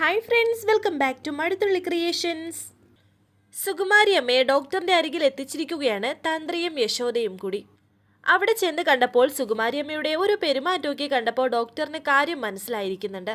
Hi friends welcome back to Maduthulli creations Sukumari അമ്മയെ ഡോക്ടറിന്റെ അരികിൽ എത്തിച്ചിരിക്കുകയാണ് തന്ത്രിയും യശോദയും കൂടി. അവിടെ ചെന്ന് കണ്ടപ്പോൾ സുകുമാരി അമ്മയുടെ ഒരു പെരുമാറ്റമൊക്കെ കണ്ടപ്പോൾ ഡോക്ടറിന് കാര്യം മനസ്സിലായിരിക്കുന്നുണ്ട്.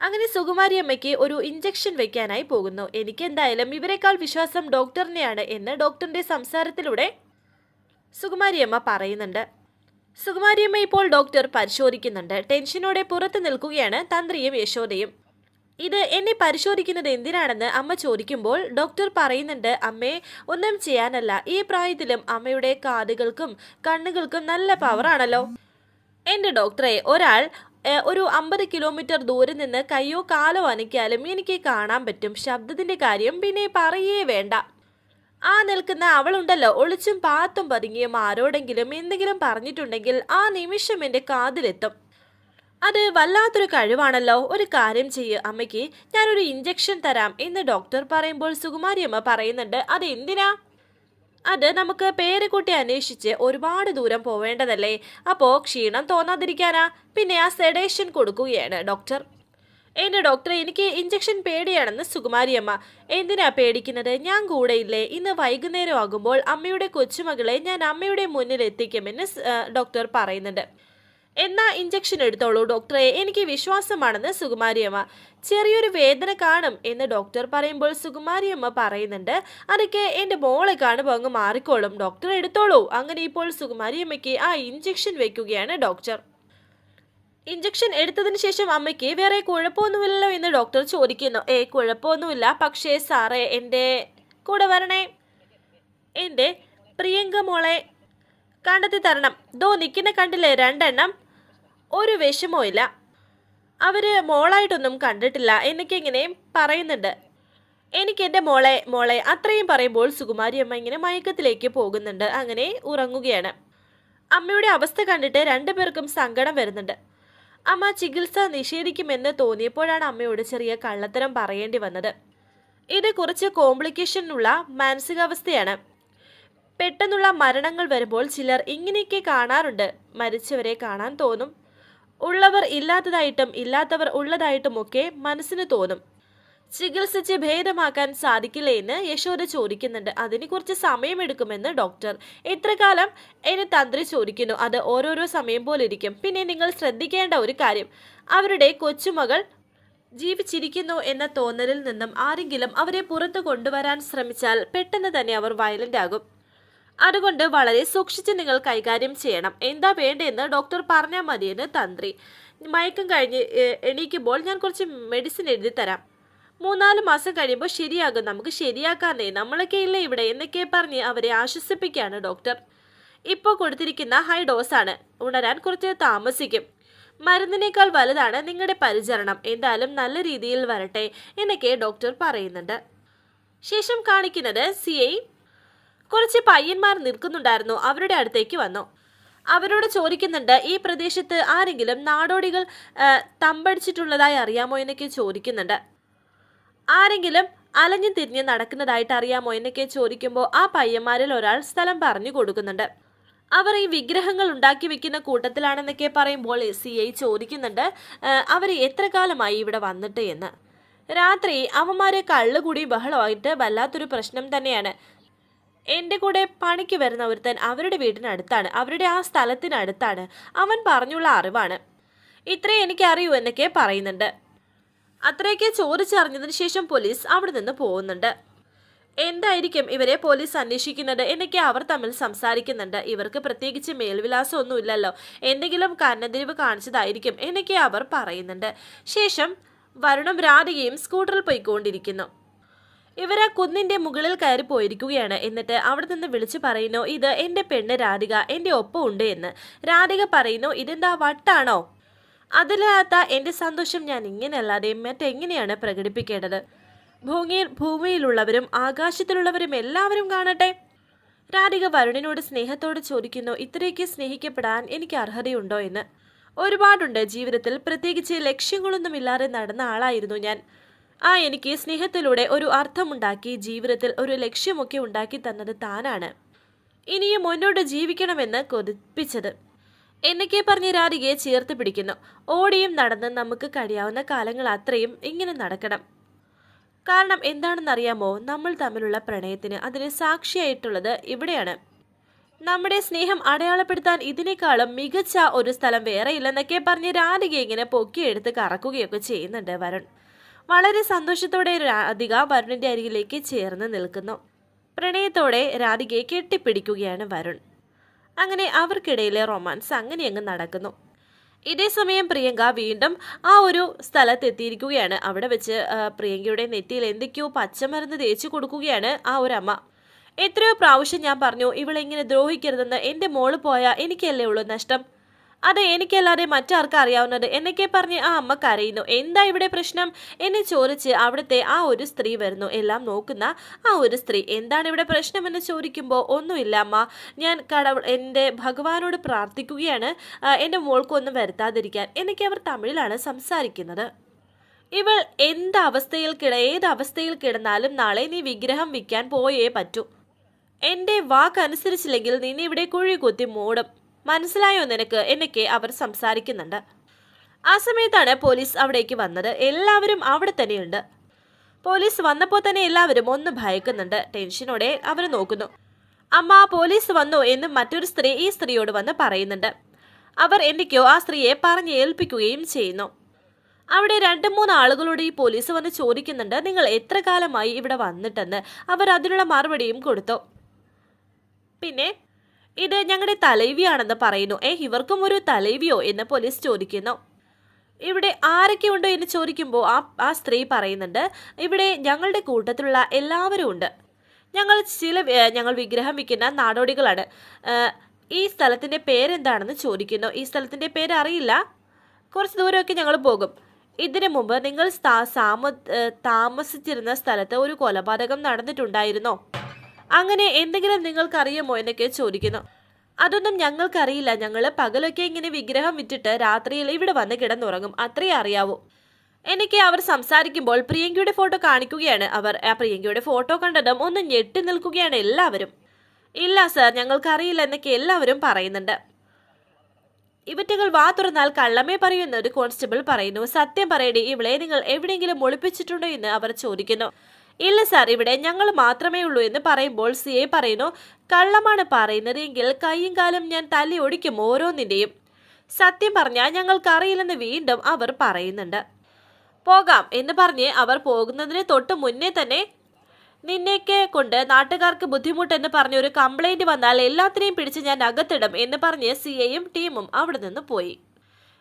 അങ്ങനെ സുകുമാരി അമ്മയ്ക്ക് ഒരു ഇഞ്ചക്ഷൻ വെക്കാനായി പോകുന്നു. എനിക്ക് എന്തായാലും ഇവരെക്കാൾ വിശ്വാസം ഡോക്ടറിനെയാണ് എന്ന് ഡോക്ടറിന്റെ സംസാരത്തിലൂടെ സുകുമാരിയമ്മ പറയുന്നുണ്ട്. സുകുമാരിയമ്മ ഇപ്പോൾ ഡോക്ടർ പരിശോധിക്കുന്നുണ്ട്. ടെൻഷനോടെ പുറത്ത് നിൽക്കുകയാണ് തന്ത്രിയും യശോദയും. ഇത് എന്നെ പരിശോധിക്കുന്നത് എന്തിനാണെന്ന് അമ്മ ചോദിക്കുമ്പോൾ ഡോക്ടർ പറയുന്നുണ്ട് അമ്മേ ഒന്നും ചെയ്യാനല്ല. ഈ പ്രായത്തിലും അമ്മയുടെ കാതുകൾക്കും കണ്ണുകൾക്കും നല്ല പവറാണല്ലോ എന്റെ ഡോക്ടറെ ഒരാൾ ഒരു അമ്പത് കിലോമീറ്റർ ദൂരെ നിന്ന് കയ്യോ കാലോ അനക്കിയാലും എനിക്ക് കാണാൻ പറ്റും. ശബ്ദത്തിന്റെ കാര്യം പിന്നെ പറയേ വേണ്ട. ആ നിൽക്കുന്ന അവളുണ്ടല്ലോ. ഒളിച്ചും പാത്തും പതുങ്ങിയും ആരോടെങ്കിലും എന്തെങ്കിലും പറഞ്ഞിട്ടുണ്ടെങ്കിൽ ആ നിമിഷം എന്റെ കാതിലെത്തും. അത് വല്ലാത്തൊരു കഴിവാണല്ലോ. ഒരു കാര്യം ചെയ്യ് അമ്മയ്ക്ക്. ഞാനൊരു ഇഞ്ചക്ഷൻ തരാം എന്ന് ഡോക്ടർ പറയുമ്പോൾ സുകുമാരി അമ്മ പറയുന്നുണ്ട്. അത് എന്തിനാ? അത് നമുക്ക് പേരക്കുട്ടി അന്വേഷിച്ച് ഒരുപാട് ദൂരം പോവേണ്ടതല്ലേ? അപ്പോൾ ക്ഷീണം തോന്നാതിരിക്കാനാ? പിന്നെ ആ സെഡേഷൻ കൊടുക്കുകയാണ് ഡോക്ടർ എന്റെ ഡോക്ടർ എനിക്ക് ഇഞ്ചക്ഷൻ പേടിയാണെന്ന് സുകുമാരിയമ്മ എന്തിനാ പേടിക്കുന്നത്? ഞാൻ കൂടെയില്ലേ? ഇന്ന് വൈകുന്നേരം ആകുമ്പോൾ അമ്മയുടെ കൊച്ചുമകളെ ഞാൻ അമ്മയുടെ മുന്നിൽ എത്തിക്കുമെന്ന് ഡോക്ടർ പറയുന്നുണ്ട്. എന്നാ ഇഞ്ചക്ഷൻ എടുത്തോളൂ ഡോക്ടറെ എനിക്ക് വിശ്വാസമാണെന്ന് സുകുമാരിയമ്മ. ചെറിയൊരു വേദന കാണും എന്ന് ഡോക്ടർ പറയുമ്പോൾ സുകുമാരിയമ്മ പറയുന്നുണ്ട് അതൊക്കെ എന്റെ മോളെ കാണുമ്പോൾ അങ്ങ് മാറിക്കോളും ഡോക്ടർ എടുത്തോളൂ. അങ്ങനെ ഇപ്പോൾ സുകുമാരിയമ്മയ്ക്ക് ആ ഇഞ്ചക്ഷൻ വെക്കുകയാണ് ഡോക്ടർ ഇഞ്ചക്ഷൻ എടുത്തതിന് ശേഷം അമ്മയ്ക്ക് വേറെ കുഴപ്പമൊന്നുമില്ലല്ലോ എന്ന് ഡോക്ടർ ചോദിക്കുന്നു. ഏ കുഴപ്പമൊന്നുമില്ല പക്ഷേ സാറേ എന്റെ കൂടെ വരണേ? എന്റെ പ്രിയങ്ക മോളെ കണ്ടെത്തി തരണം. ദോ നിൽക്കുന്ന കണ്ടില്ലേ രണ്ടെണ്ണം? ഒരു വിഷമവും ഇല്ല. അവർ മോളായിട്ടൊന്നും കണ്ടിട്ടില്ല എനിക്കിങ്ങനെ പറയുന്നുണ്ട്. എനിക്ക് എന്റെ മോളെ മോളെ അത്രയും പറയുമ്പോൾ സുകുമാരി അമ്മ ഇങ്ങനെ മയക്കത്തിലേക്ക് പോകുന്നുണ്ട്. അങ്ങനെ ഉറങ്ങുകയാണ്. അമ്മയുടെ അവസ്ഥ കണ്ടിട്ട് രണ്ടുപേർക്കും സങ്കടം വരുന്നുണ്ട്. അമ്മ ചികിത്സ നിഷേധിക്കുമെന്ന് തോന്നിയപ്പോഴാണ് അമ്മയോട് ചെറിയ കള്ളത്തരം പറയേണ്ടി വന്നത്. ഇത് കുറച്ച് കോംപ്ലിക്കേഷൻ ഉള്ള മാനസികാവസ്ഥയാണ്. പെട്ടെന്നുള്ള മരണങ്ങൾ വരുമ്പോൾ ചിലർ ഇങ്ങനെയൊക്കെ കാണാറുണ്ട്. മരിച്ചവരെ കാണാൻ തോന്നും. ഉള്ളവർ ഇല്ലാത്തതായിട്ടും ഇല്ലാത്തവർ ഉള്ളതായിട്ടും ഒക്കെ മനസ്സിന് തോന്നും. ചികിത്സിച്ച് ഭേദമാക്കാൻ സാധിക്കില്ല എന്ന് യശോദ ചോദിക്കുന്നുണ്ട്. അതിന് കുറച്ച് സമയമെടുക്കുമെന്ന് ഡോക്ടർ. എത്ര കാലം എന്നെ തന്ത്രി ചോദിക്കുന്നു. അത് ഓരോരോ സമയം പോലെ ഇരിക്കും പിന്നെ നിങ്ങൾ ശ്രദ്ധിക്കേണ്ട ഒരു കാര്യം. അവരുടെ കൊച്ചുമകൾ ജീവിച്ചിരിക്കുന്നു എന്ന തോന്നലിൽ നിന്നും ആരെങ്കിലും അവരെ പുറത്തു കൊണ്ടുവരാൻ ശ്രമിച്ചാൽ പെട്ടെന്ന് തന്നെ അവർ വയലന്റ് ആകും. അതുകൊണ്ട് വളരെ സൂക്ഷിച്ച് നിങ്ങൾ കൈകാര്യം ചെയ്യണം. എന്താ വേണ്ടതെന്ന് ഡോക്ടർ പറഞ്ഞാൽ മതിയെന്ന് തന്ത്രി. മയക്കം കഴിഞ്ഞ് എണീക്കുമ്പോൾ ഞാൻ കുറച്ച് മെഡിസിൻ എഴുതി തരാം. മൂന്നാൽ മാസം കഴിയുമ്പോൾ ശരിയാകും. നമുക്ക് ശരിയാക്കാന്നേ നമ്മളൊക്കെ ഇല്ലേ ഇവിടെ? എന്നൊക്കെ പറഞ്ഞ് അവരെ ആശ്വസിപ്പിക്കുകയാണ് ഡോക്ടർ. ഇപ്പോൾ കൊടുത്തിരിക്കുന്ന ഹൈ ഡോസാണ് ഉണരാൻ കുറച്ച് താമസിക്കും. മരുന്നിനേക്കാൾ വലുതാണ് നിങ്ങളുടെ പരിചരണം. എന്തായാലും നല്ല രീതിയിൽ വരട്ടെ എന്നൊക്കെ ഡോക്ടർ പറയുന്നുണ്ട്. ശേഷം കാണിക്കുന്നത് സി ഐ കുറച്ച് പയ്യന്മാർ നിൽക്കുന്നുണ്ടായിരുന്നു. അവരുടെ അടുത്തേക്ക് വന്നു. അവരോട് ചോദിക്കുന്നുണ്ട് ഈ പ്രദേശത്ത് ആരെങ്കിലും നാടോടികൾ തമ്പടിച്ചിട്ടുള്ളതായി അറിയാമോ? എന്നൊക്കെ ചോദിക്കുന്നുണ്ട്. ആരെങ്കിലും അലഞ്ഞു തിരിഞ്ഞ് നടക്കുന്നതായിട്ട് അറിയാമോ? എന്നൊക്കെ ചോദിക്കുമ്പോൾ ആ പയ്യന്മാരിൽ ഒരാൾ സ്ഥലം പറഞ്ഞു കൊടുക്കുന്നുണ്ട്. അവർ ഈ വിഗ്രഹങ്ങൾ ഉണ്ടാക്കി വെക്കുന്ന കൂട്ടത്തിലാണെന്നൊക്കെ പറയുമ്പോൾ സി ഐ ചോദിക്കുന്നുണ്ട് അവർ എത്ര കാലമായി ഇവിടെ വന്നിട്ട്? എന്ന്. രാത്രി അവന്മാരെ കള്ളുകൂടി ബഹളമായിട്ട് വല്ലാത്തൊരു പ്രശ്നം തന്നെയാണ്. എന്റെ കൂടെ പണിക്ക് വരുന്ന ഒരുത്തൻ അവരുടെ വീടിനടുത്താണ്. അവരുടെ ആ സ്ഥലത്തിനടുത്താണ്. അവൻ പറഞ്ഞുള്ള അറിവാണ്. ഇത്രയും എനിക്കറിയൂ എന്നൊക്കെ പറയുന്നുണ്ട്. അത്രയൊക്കെ ചോദിച്ചറിഞ്ഞതിന് ശേഷം പോലീസ് അവിടെ നിന്ന് പോകുന്നുണ്ട്. എന്തായിരിക്കും ഇവരെ പോലീസ് അന്വേഷിക്കുന്നത് എന്നൊക്കെ അവർ തമ്മിൽ സംസാരിക്കുന്നുണ്ട്. ഇവർക്ക് പ്രത്യേകിച്ച് മേൽവിലാസമൊന്നുമില്ലല്ലോ. എന്തെങ്കിലും കന്നതിരിവ് കാണിച്ചതായിരിക്കും എന്നൊക്കെ അവർ പറയുന്നുണ്ട്. ശേഷം വരുണും രാധികയും സ്കൂട്ടറിൽ പോയിക്കൊണ്ടിരിക്കുന്നു. ഇവർ ആ കുന്നിന്റെ മുകളിൽ കയറി പോയിരിക്കുകയാണ്. എന്നിട്ട് അവിടെ നിന്ന് വിളിച്ചു പറയുന്നു ഇത് എന്റെ പെണ്ണ് രാധിക എന്റെ ഒപ്പം ഉണ്ട് എന്ന്. രാധിക പറയുന്നു ഇതെന്താ വട്ടാണോ? അതിലാത്ത എന്റെ സന്തോഷം ഞാൻ ഇങ്ങനെയല്ലാതെ മറ്റെങ്ങനെയാണ് പ്രകടിപ്പിക്കേണ്ടത്? ഭൂമിയിൽ ഭൂമിയിലുള്ളവരും ആകാശത്തിലുള്ളവരും എല്ലാവരും കാണട്ടെ? രാധിക വരുണിനോട് സ്നേഹത്തോട് ചോദിക്കുന്നു ഇത്രയ്ക്ക് സ്നേഹിക്കപ്പെടാൻ എനിക്ക് അർഹതയുണ്ടോ എന്ന്? ഒരുപാടുണ്ട്. ജീവിതത്തിൽ പ്രത്യേകിച്ച് ലക്ഷ്യങ്ങളൊന്നുമില്ലാതെ നടന്ന ആളായിരുന്നു ഞാൻ. ആ എനിക്ക് സ്നേഹത്തിലൂടെ ഒരു അർത്ഥമുണ്ടാക്കി ജീവിതത്തിൽ ഒരു ലക്ഷ്യമൊക്കെ ഉണ്ടാക്കി തന്നത് താനാണ്. ഇനിയും മുന്നോട്ട് ജീവിക്കണമെന്ന് കൊതിപ്പിച്ചത്. എന്നൊക്കെ പറഞ്ഞ് രാധികയെ ചേർത്ത് പിടിക്കുന്നു. ഓടിയും നടന്ന് നമുക്ക് കഴിയാവുന്ന കാലങ്ങൾ അത്രയും ഇങ്ങനെ നടക്കണം. കാരണം എന്താണെന്നറിയാമോ? നമ്മൾ തമ്മിലുള്ള പ്രണയത്തിന് അതിന് സാക്ഷിയായിട്ടുള്ളത് ഇവിടെയാണ്. നമ്മുടെ സ്നേഹം അടയാളപ്പെടുത്താൻ ഇതിനേക്കാളും മികച്ച ഒരു സ്ഥലം വേറെ ഇല്ലെന്നൊക്കെ പറഞ്ഞ് രാധിക ഇങ്ങനെ പൊക്കിയെടുത്ത് കറക്കുകയൊക്കെ ചെയ്യുന്നുണ്ട് വരുൺ. വളരെ സന്തോഷത്തോടെ രാധിക വരുണിന്റെ അരികിലേക്ക് ചേർന്ന് നിൽക്കുന്നു. പ്രണയത്തോടെ രാധികയെ കെട്ടിപ്പിടിക്കുകയാണ് വരുൺ. അങ്ങനെ അവർക്കിടയിലെ റൊമാൻസ് അങ്ങനെ അങ്ങ് നടക്കുന്നു. ഇതേ സമയം പ്രിയങ്ക വീണ്ടും ആ ഒരു സ്ഥലത്തെത്തിയിരിക്കുകയാണ്. അവിടെ വെച്ച് പ്രിയങ്കയുടെ നെറ്റിയിൽ എന്തൊക്കെയോ പച്ചമരുന്ന് തേച്ചു കൊടുക്കുകയാണ് ആ ഒരു അമ്മ. എത്രയോ പ്രാവശ്യം ഞാൻ പറഞ്ഞു ഇവളെങ്ങനെ ദ്രോഹിക്കരുതെന്ന്. എന്റെ മോൾ പോയാൽ എനിക്കല്ലേ ഉള്ളൂ നഷ്ടം. അത് എനിക്കല്ലാതെ മറ്റാർക്കും അറിയാവുന്നത് എന്നൊക്കെ പറഞ്ഞ് ആ അമ്മ കരയുന്നു. എന്താ ഇവിടെ പ്രശ്നം? എന്നെ ചോദിച്ച് അവിടുത്തെ ആ ഒരു സ്ത്രീ വരുന്നു. എല്ലാം നോക്കുന്ന ആ ഒരു സ്ത്രീ. എന്താണ് ഇവിടെ പ്രശ്നം എന്ന് ചോദിക്കുമ്പോൾ ഒന്നുമില്ല അമ്മ. ഞാൻ കടവ് എന്റെ ഭഗവാനോട് പ്രാർത്ഥിക്കുകയാണ്. എന്റെ മോൾക്കൊന്നും വരുത്താതിരിക്കാൻ. എന്നൊക്കെ അവർ തമിഴിലാണ് സംസാരിക്കുന്നത്. ഇവൾ എന്ത് അവസ്ഥയിൽ കിട ഏത് അവസ്ഥയിൽ കിടന്നാലും നാളെ നീ വിഗ്രഹം വിൽക്കാൻ പോയേ പറ്റൂ. എന്റെ വാക്കനുസരിച്ചില്ലെങ്കിൽ നിന്നെ ഇവിടെ കുഴി കുത്തി മൂടും. മനസ്സിലായോ നിനക്ക്? എന്നൊക്കെ അവർ സംസാരിക്കുന്നുണ്ട്. ആ സമയത്താണ് പോലീസ് അവിടേക്ക് വന്നത്. എല്ലാവരും അവിടെ തന്നെയുണ്ട്. പോലീസ് വന്നപ്പോൾ തന്നെ എല്ലാവരും ഒന്ന് ഭയക്കുന്നുണ്ട്. ടെൻഷനോടെ അവർ നോക്കുന്നു. അമ്മ പോലീസ് വന്നു എന്ന് മറ്റൊരു സ്ത്രീ ഈ സ്ത്രീയോട് വന്ന് പറയുന്നുണ്ട്. അവർ എന്തൊക്കെയോ ആ സ്ത്രീയെ പറഞ്ഞ് ഏൽപ്പിക്കുകയും ചെയ്യുന്നു. അവിടെ രണ്ട് മൂന്ന് ആളുകളോട് ഈ പോലീസ് വന്ന് ചോദിക്കുന്നുണ്ട്. നിങ്ങൾ എത്ര കാലമായി ഇവിടെ വന്നിട്ടെന്ന്? അവർ അതിനുള്ള മറുപടിയും കൊടുത്തു. പിന്നെ ഇത് ഞങ്ങളുടെ തലൈവിയാണെന്ന് പറയുന്നു. ഏ ഇവർക്കും ഒരു തലൈവിയോ എന്ന് പോലീസ് ചോദിക്കുന്നു. ഇവിടെ ആരൊക്കെ ഉണ്ടോ എന്ന് ചോദിക്കുമ്പോൾ ആ ആ സ്ത്രീ പറയുന്നുണ്ട് ഇവിടെ ഞങ്ങളുടെ കൂട്ടത്തിലുള്ള എല്ലാവരും ഉണ്ട്. ഞങ്ങൾ ചില ഞങ്ങൾ വിഗ്രഹം വിൽക്കുന്ന നാടോടികളാണ്. ഈ സ്ഥലത്തിന്റെ പേരെന്താണെന്ന് ചോദിക്കുന്നു. ഈ സ്ഥലത്തിന്റെ പേര് അറിയില്ല കുറച്ച് ദൂരമൊക്കെ ഞങ്ങൾ പോകും. ഇതിനു മുമ്പ് നിങ്ങൾ താമസിച്ചിരുന്ന സ്ഥലത്ത് ഒരു കൊലപാതകം നടന്നിട്ടുണ്ടായിരുന്നോ? അങ്ങനെ എന്തെങ്കിലും നിങ്ങൾക്കറിയാമോ എന്നൊക്കെ ചോദിക്കുന്നു. അതൊന്നും ഞങ്ങൾക്കറിയില്ല. ഞങ്ങൾ പകലൊക്കെ ഇങ്ങനെ വിഗ്രഹം വിറ്റിട്ട് രാത്രിയിൽ ഇവിടെ വന്ന് കിടന്നുറങ്ങും. അത്രേ അറിയാവൂ. എനിക്ക് അവർ സംസാരിക്കുമ്പോൾ പ്രിയങ്കയുടെ ഫോട്ടോ കാണിക്കുകയാണ് അവർ. ആ പ്രിയങ്കയുടെ ഫോട്ടോ കണ്ടതും ഒന്ന് ഞെട്ടി നിൽക്കുകയാണ് എല്ലാവരും. ഇല്ല സർ ഞങ്ങൾക്കറിയില്ല എന്നൊക്കെ എല്ലാവരും പറയുന്നുണ്ട്. ഇവറ്റകൾ വാ തുറന്നാൽ കള്ളമേ പറയുന്ന ഒരു കോൺസ്റ്റബിൾ പറയുന്നു. സത്യം പറയടി ഇവളെ നിങ്ങൾ എവിടെയെങ്കിലും ഒളിപ്പിച്ചിട്ടുണ്ടോ എന്ന് അവർ ചോദിക്കുന്നു. ഇല്ല സാർ ഇവിടെ ഞങ്ങൾ മാത്രമേ ഉള്ളൂ എന്ന് പറയുമ്പോൾ സി എ പറയുന്നു കള്ളമാണ് പറയുന്നത് എങ്കിൽ കൈയും കാലും ഞാൻ തല്ലി ഒടിക്കും ഓരോന്നിന്റെയും. സത്യം പറഞ്ഞാൽ ഞങ്ങൾക്കറിയില്ലെന്ന് വീണ്ടും അവർ പറയുന്നുണ്ട്. പോകാം എന്ന് പറഞ്ഞ് അവർ പോകുന്നതിന് തൊട്ട് മുന്നേ തന്നെ നിന്നെയൊക്കെ കൊണ്ട് നാട്ടുകാർക്ക് ബുദ്ധിമുട്ടെന്ന് പറഞ്ഞ് ഒരു കംപ്ലൈന്റ് വന്നാൽ എല്ലാത്തിനെയും പിടിച്ച് ഞാൻ അകത്തിടും എന്ന് പറഞ്ഞ് സി എയും ടീമും അവിടെ നിന്ന് പോയി.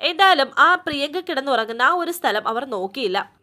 എന്തായാലും ആ പ്രിയങ്ക കിടന്നുറങ്ങുന്ന ആ ഒരു സ്ഥലം അവർ നോക്കിയില്ല.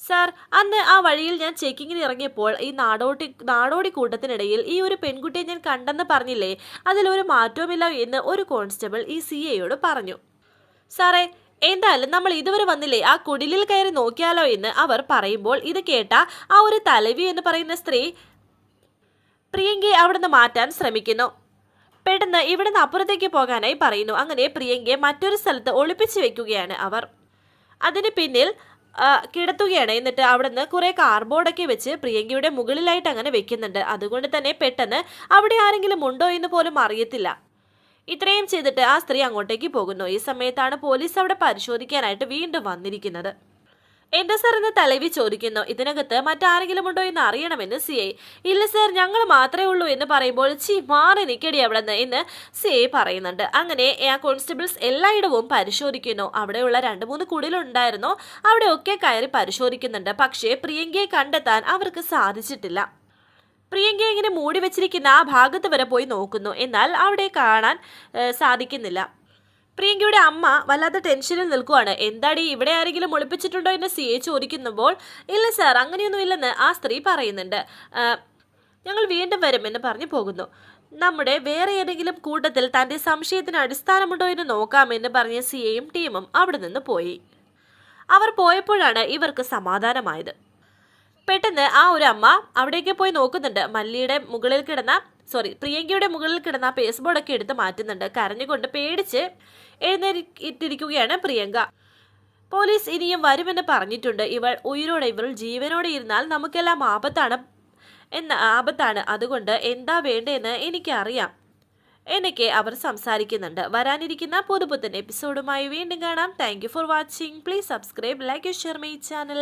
സാർ അന്ന് ആ വഴിയിൽ ഞാൻ ചെക്കിങ്ങിന് ഇറങ്ങിയപ്പോൾ ഈ നാടോടി നാടോടി കൂട്ടത്തിനിടയിൽ ഈ ഒരു പെൺകുട്ടിയെ ഞാൻ കണ്ടെന്ന് പറഞ്ഞില്ലേ? അതിലൊരു മാറ്റവുമില്ല എന്ന് ഒരു കോൺസ്റ്റബിൾ ഈ സി എയോട് പറഞ്ഞു. സാറേ എന്തായാലും നമ്മൾ ഇതുവരെ വന്നില്ലേ? ആ കുടിലിൽ കയറി നോക്കിയാലോ എന്ന് അവർ പറയുമ്പോൾ ഇത് കേട്ട ആ ഒരു തലവി എന്ന് പറയുന്ന സ്ത്രീ പ്രിയങ്കയെ അവിടുന്ന് മാറ്റാൻ ശ്രമിക്കുന്നു. പെട്ടെന്ന് ഇവിടുന്ന് അപ്പുറത്തേക്ക് പോകാനായി പറയുന്നു. അങ്ങനെ പ്രിയങ്കയെ മറ്റൊരു സ്ഥലത്ത് ഒളിപ്പിച്ചു വെക്കുകയാണ് അവർ. അതിന് പിന്നിൽ കിടത്തുകയാണ്. എന്നിട്ട് അവിടുന്ന് കുറെ കാർബോർഡൊക്കെ വെച്ച് പ്രിയങ്കയുടെ മുകളിലായിട്ട് അങ്ങനെ വെക്കുന്നുണ്ട്. അതുകൊണ്ട് തന്നെ പെട്ടെന്ന് അവിടെ ആരെങ്കിലും ഉണ്ടോ എന്ന് പോലും അറിയത്തില്ല. ഇത്രയും ചെയ്തിട്ട് ആ സ്ത്രീ അങ്ങോട്ടേക്ക് പോകുന്നു. ഈ സമയത്താണ് പോലീസ് അവിടെ പരിശോധിക്കാനായിട്ട് വീണ്ടും വന്നിരിക്കുന്നത്. എന്താ സാർ എന്ന് തലവി ചോദിക്കുന്നു. ഇതിനകത്ത് മറ്റാരെങ്കിലും ഉണ്ടോ എന്ന് അറിയണമെന്ന് സി ഐ ഇല്ല സാർ ഞങ്ങൾ മാത്രമേ ഉള്ളൂ എന്ന് പറയുമ്പോൾ ചി മാറി നിൽക്കടി അവിടെ നിന്ന് എന്ന് സി ഐ പറയുന്നുണ്ട്. അങ്ങനെ ആ കോൺസ്റ്റബിൾസ് എല്ലായിടവും പരിശോധിക്കുന്നു. അവിടെയുള്ള രണ്ട് മൂന്ന് കുടിലുണ്ടായിരുന്നു. അവിടെയൊക്കെ കയറി പരിശോധിക്കുന്നുണ്ട്. പക്ഷേ പ്രിയങ്കയെ കണ്ടെത്താൻ അവർക്ക് സാധിച്ചിട്ടില്ല. പ്രിയങ്ക ഇങ്ങനെ മൂടി വെച്ചിരിക്കുന്ന ആ ഭാഗത്ത് വരെ പോയി നോക്കുന്നു. എന്നാൽ അവിടെ കാണാൻ സാധിക്കുന്നില്ല. പ്രിയങ്കയുടെ അമ്മ വല്ലാത്ത ടെൻഷനിൽ നിൽക്കുവാണ്. എന്താടി ഇവിടെ ആരെങ്കിലും ഒളിപ്പിച്ചിട്ടുണ്ടോ എന്ന് സി എ ചോദിക്കുമ്പോൾ ഇല്ല സാർ അങ്ങനെയൊന്നും ഇല്ലെന്ന് ആ സ്ത്രീ പറയുന്നുണ്ട്. ഞങ്ങൾ വീണ്ടും വരും എന്ന് പറഞ്ഞു പോകുന്നു. നമ്മുടെ വേറെ ഏതെങ്കിലും കൂട്ടത്തിൽ തന്റെ സംശയത്തിന് അടിസ്ഥാനമുണ്ടോ എന്ന് നോക്കാമെന്ന് പറഞ്ഞ സി എയും ടീമും അവിടെ നിന്ന് പോയി. അവർ പോയപ്പോഴാണ് ഇവർക്ക് സമാധാനമായത്. പെട്ടെന്ന് ആ ഒരു അമ്മ അവിടേക്ക് പോയി നോക്കുന്നുണ്ട്. മല്ലിയുടെ മുകളിൽ കിടന്ന സോറി പ്രിയങ്കയുടെ മുകളിൽ കിടന്ന ആ പേസ് ബോർഡൊക്കെ എടുത്ത് മാറ്റുന്നുണ്ട്. കരഞ്ഞുകൊണ്ട് പേടിച്ച് എഴുന്നേറ്റിരിക്കുകയാണ് പ്രിയങ്ക. പോലീസ് ഇനിയും വരുമെന്ന് പറഞ്ഞിട്ടുണ്ട്. ഇവൾ ഉയരോടെ ഇവൾ ജീവനോടെ ഇരുന്നാൽ നമുക്കെല്ലാം ആപത്താണ് എന്ന ആപത്താണ്. അതുകൊണ്ട് എന്താ വേണ്ടതെന്ന് എനിക്കറിയാം. എന്നൊക്കെ അവർ സംസാരിക്കുന്നുണ്ട്. വരാനിരിക്കുന്ന പുതുപുത്തൻ എപ്പിസോഡുമായി വീണ്ടും കാണാം. Thank for watching please subscribe like share my channel